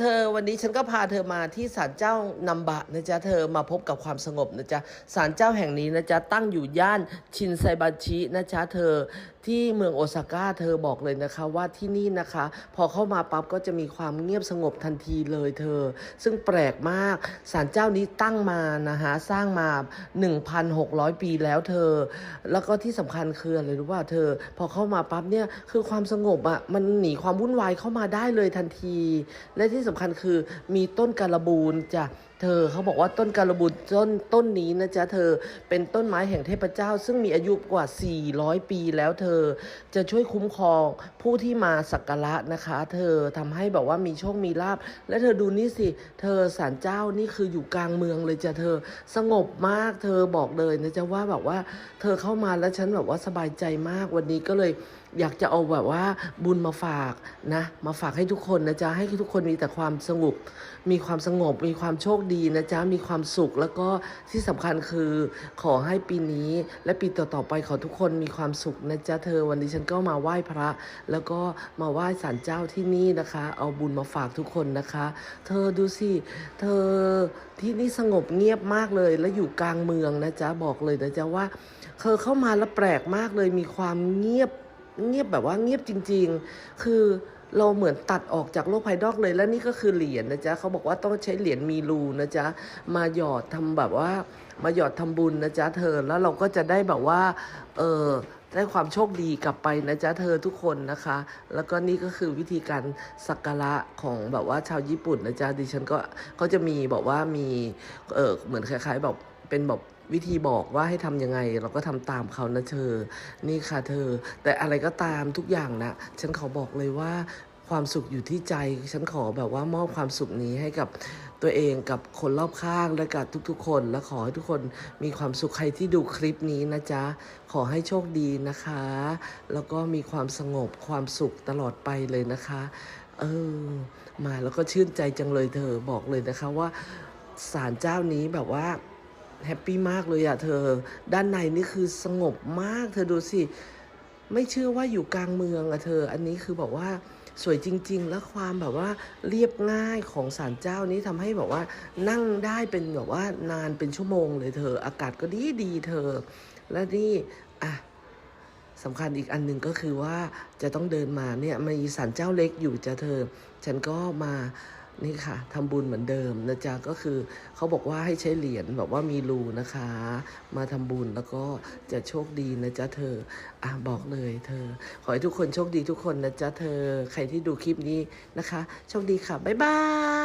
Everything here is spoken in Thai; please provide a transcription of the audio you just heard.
เธอวันนี้ฉันก็พาเธอมาที่ศาลเจ้านำบะนะจ๊ะเธอมาพบกับความสงบนะจ๊ะศาลเจ้าแห่งนี้นะจ๊ะตั้งอยู่ย่านชินไซบัชินะจ๊ะเธอ ที่เมืองโอซาก้าเธอบอกเลยนะคะว่าที่นี่นะคะ พอเข้ามาปั๊บก็จะมีความเงียบสงบทันทีเลยเธอ ซึ่งแปลกมากศาลเจ้านี้ตั้งมานะคะสร้างมา 1,600 ปีแล้วเธอ แล้วก็ที่สำคัญคืออะไรรู้ว่าเธอ พอเข้ามาปั๊บเนี่ยคือความสงบอะ่ะมันหนีความวุ่นวายเข้ามาได้เลยทันที และที่สำคัญคือมีต้นการบูนจ้ะ เธอเขาบอกว่าต้นการบูนต้นต้นนี้นะจ๊ะเธอเป็นต้นไม้แห่งเทพเจ้า ซึ่งมีอายุกว่า 400 ปีแล้วเธอจะช่วยคุ้มครองผู้ที่มาสักการะนะคะ เธอทำให้แบบว่ามีโชคมีลาบและเธอดูนี่สิ เธอศาลเจ้านี่คืออยู่กลางเมืองเลยจ้ะเธอสงบมากเธอบอกเลยนะจ๊ะว่าแบบว่า เธอเข้ามาแล้วฉันแบบว่าสบายใจมากวันนี้ก็เลย อยากจะเอาแบบว่าบุญมาฝากนะ มาฝากให้ทุกคนนะจ๊ะ ให้ทุกคนมีแต่ความสงบ มีความสงบ มีความโชคดีนะจ๊ะ มีความสุข แล้วก็ที่สำคัญคือ ขอให้ปีนี้และปีต่อๆไปขอทุกคนมีความสุขนะจ๊ะเธอ วันนี้ฉันก็มาไหว้พระ แล้วก็มาไหว้ศาลเจ้าที่นี่นะคะ เอาบุญมาฝากทุกคนนะคะ เธอดูสิ เธอที่นี่สงบเงียบมากเลย และอยู่กลางเมืองนะจ๊ะ บอกเลยนะจ๊ะว่าเธอเข้ามาแล้วแปลกมากเลย มีความเงียบ เงียบแบบว่าเงียบจริง ๆ คือเราเหมือนตัดออกจากโลกภายนอกเลย และนี่ก็คือเหรียญนะจ๊ะเขาบอกว่าต้องใช้เหรียญมีรูนะจ๊ะมาหยอดทำแบบว่า มาหยอดทำบุญนะจ๊ะเธอแล้วเราก็จะได้แบบว่า เออได้ความโชคดีกลับไปนะจ๊ะเธอทุกคนนะคะ แล้วก็นี่ก็คือวิธีการสักการะของแบบว่าชาวญี่ปุ่นนะจ๊ะดิฉันก็เขาจะมีบอกว่ามีเออเหมือนคล้ายๆแบบ เป็นแบบวิธีบอกว่าให้ทำยังไง เราก็ทำตามเขานะเธอ นี่ค่ะเธอ แต่อะไรก็ตามทุกอย่างนะฉันขอบอกเลยว่าความสุขอยู่ที่ใจ ฉันขอแบบว่ามอบความสุขนี้ให้กับตัวเองกับคนรอบข้างและกับทุกๆ คน และขอให้ทุกคนมีความสุขใครที่ดูคลิปนี้นะจ๊ะ ขอให้โชคดีนะคะ แล้วก็มีความสงบความสุขตลอดไปเลยนะคะ เออ มาแล้วก็ชื่นใจจังเลยเธอบอกเลยนะคะว่าศาลเจ้านี้แบบว่า แฮปปี้มากเลยอะเธอ ด้านในนี่คือสงบมาก เธอดูสิ ไม่เชื่อว่าอยู่กลางเมืองอะเธอ อันนี้คือแบบว่าสวยจริง ๆ และความแบบว่าเรียบง่ายของศาลเจ้านี้ทำให้แบบว่านั่งได้เป็นแบบว่านานเป็นชั่วโมงเลยเธอ อากาศก็ดีดีเธอ และนี่อะสำคัญอีกอันหนึ่งก็คือว่าจะต้องเดินมาเนี่ยมีศาลเจ้าเล็กอยู่จะเธอ ฉันก็มา นี่ค่ะทำบุญเหมือนเดิมนะจ๊ะก็คือเขาบอกว่าให้ใช้เหรียญแบบว่ามีรูนะคะ มาทำบุญแล้วก็จะโชคดีนะจ๊ะเธออะบอกเลยเธอ ขอให้ทุกคนโชคดีทุกคนนะจ๊ะเธอ ใครที่ดูคลิปนี้นะคะ โชคดีค่ะ บ๊ายบาย